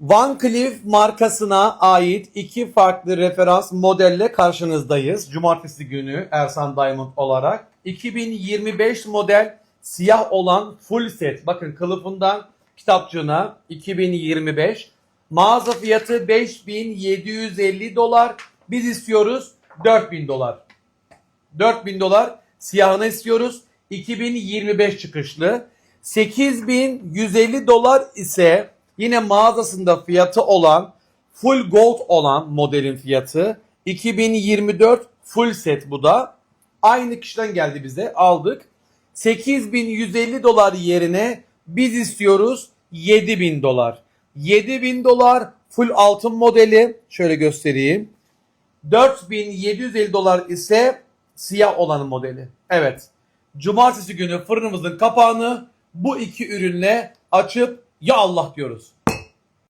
Van Cleef markasına ait iki farklı referans modelle karşınızdayız. Cumartesi günü Ersan Diamond olarak. 2025 model siyah olan full set. Bakın kılıfından kitapçığına 2025. Mağaza fiyatı 5750 dolar. Biz istiyoruz 4000 dolar. 4000 dolar siyahını istiyoruz. 2025 çıkışlı. 8150 dolar ise yine mağazasında fiyatı olan full gold olan modelin fiyatı. 2024 full set bu da. Aynı kişiden geldi bize aldık. 8150 dolar yerine biz istiyoruz 7000 dolar. 7000 dolar full altın modeli. Şöyle göstereyim. 4750 dolar ise siyah olan modeli. Evet. Cumartesi günü fırınımızın kapağını bu iki ürünle açıp ya Allah diyoruz.